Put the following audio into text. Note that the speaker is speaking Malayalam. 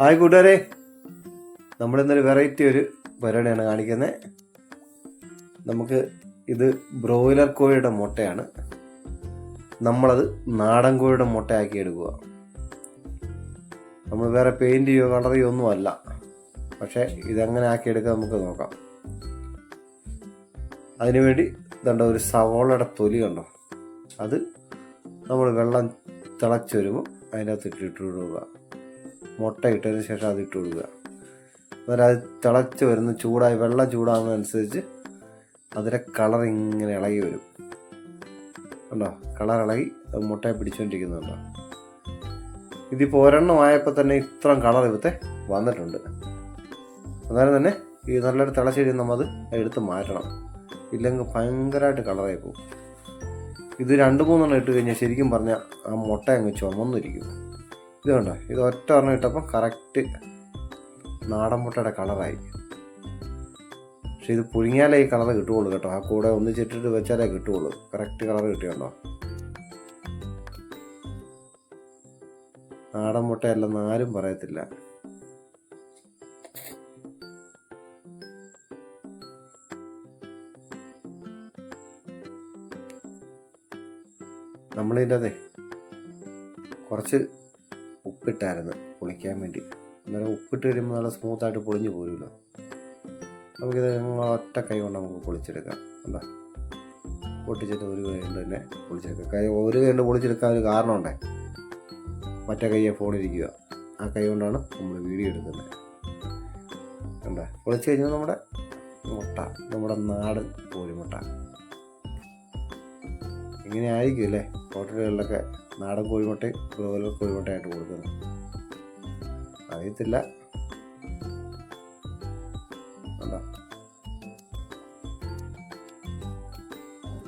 ഹായ് കൂട്ടുകാരെ. നമ്മളിന്നൊരു വെറൈറ്റി ഒരു പരിപാടിയാണ് കാണിക്കുന്നത് നമുക്ക് ഇത് ബ്രോയിലർ കോഴിയുടെ മുട്ടയാണ്. നമ്മളത് നാടൻ കോഴിയുടെ മുട്ടയാക്കി എടുക്കുക. നമ്മൾ വേറെ പെയിന്റ് ചെയ്യോ കളർ ചെയ്യോ ഒന്നും അല്ല പക്ഷേ ഇതെങ്ങനെ ആക്കി എടുക്കാൻ നമുക്ക് നോക്കാം. അതിനുവേണ്ടി ഇതുണ്ട് ഒരു സവോളയുടെ തൊലി കണ്ടോ? അത് നമ്മൾ വെള്ളം തിളച്ച് വരുമ്പോൾ അതിനകത്ത് ഇട്ടിട്ട് കൊടുക്കുക. മുട്ട ഇട്ടതിന് ശേഷം അത് ഇട്ട് കൊടുക്കുക. അന്നേരം അത് തിളച്ച് വരുന്ന ചൂടായി വെള്ളം ചൂടാകുന്നതനുസരിച്ച് അതിന്റെ കളർ ഇങ്ങനെ ഇളകി വരും. കണ്ടോ? കളർ ഇളകി അത് മുട്ടയെ പിടിച്ചുകൊണ്ടിരിക്കുന്നുണ്ടോ ഇതിപ്പോൾ ഒരെണ്ണം ആയപ്പോൾ തന്നെ ഇത്രയും കളർ ഇവത്തെ വന്നിട്ടുണ്ട്. അന്നേരം തന്നെ ഈ നല്ലൊരു തിളച്ചെടി നമ്മൾ അത് എടുത്ത് മാറ്റണം. ഇല്ലെങ്കിൽ ഭയങ്കരമായിട്ട് കളറായി പോകും. ഇത് രണ്ട് മൂന്നെണ്ണം ഇട്ട് കഴിഞ്ഞാൽ ശരിക്കും പറഞ്ഞാൽ ആ മുട്ട അങ്ങ് ചുമന്നിരിക്കും. ഇത് കണ്ടോ ഇത് ഒറ്റ ഒരെണ്ണം ഇട്ടപ്പോൾ കറക്റ്റ് നാടൻ മുട്ടയുടെ കളറായി പക്ഷെ ഇത് പുഴുങ്ങിയാലേ ഈ കളർ കിട്ടുകയുള്ളൂ കേട്ടോ. ആ കൂടെ ഒന്നിച്ചിട്ടിട്ട് വെച്ചാലേ കിട്ടുകയുള്ളൂ. കറക്റ്റ് കളർ കിട്ടിയുണ്ടോ? നാടൻ മുട്ടയല്ലെന്ന് ആരും പറയത്തില്ല. നമ്മളിന്റെ അതെ കുറച്ച് ഉപ്പിട്ടായിരുന്നു പൊളിക്കാൻ വേണ്ടി. അന്നേരം ഉപ്പിട്ട് വരുമ്പോൾ നല്ല സ്മൂത്തായിട്ട് പൊളിഞ്ഞു പോരുമല്ലോ നമുക്കിത് ഒറ്റ കൈ കൊണ്ട് നമുക്ക് പൊളിച്ചെടുക്കാം. എന്താ പൊട്ടിച്ചിട്ട് ഒരു കൈ കൊണ്ട് തന്നെ പൊളിച്ചെടുക്കാം. കൈ ഒരു കൈ കൊണ്ട് പൊളിച്ചെടുക്കാൻ ഒരു കാരണമുണ്ടേ മറ്റേ കൈയെ ഫോണിരിക്കുക ആ കൈ കൊണ്ടാണ് നമ്മൾ വീഡിയോ എടുക്കുന്നത്. എന്താ പൊളിച്ച് കഴിഞ്ഞാൽ നമ്മുടെ മുട്ട നമ്മുടെ നാടൻ കോഴിമുട്ട ഇങ്ങനെ ആയിരിക്കും അല്ലേ? ഹോട്ടലുകളിലൊക്കെ നാടൻ കോഴിമുട്ടയും ബ്രോയിലർ കോഴിമുട്ടയായിട്ട് കൊടുക്കുന്നത്. അറിയത്തില്ല.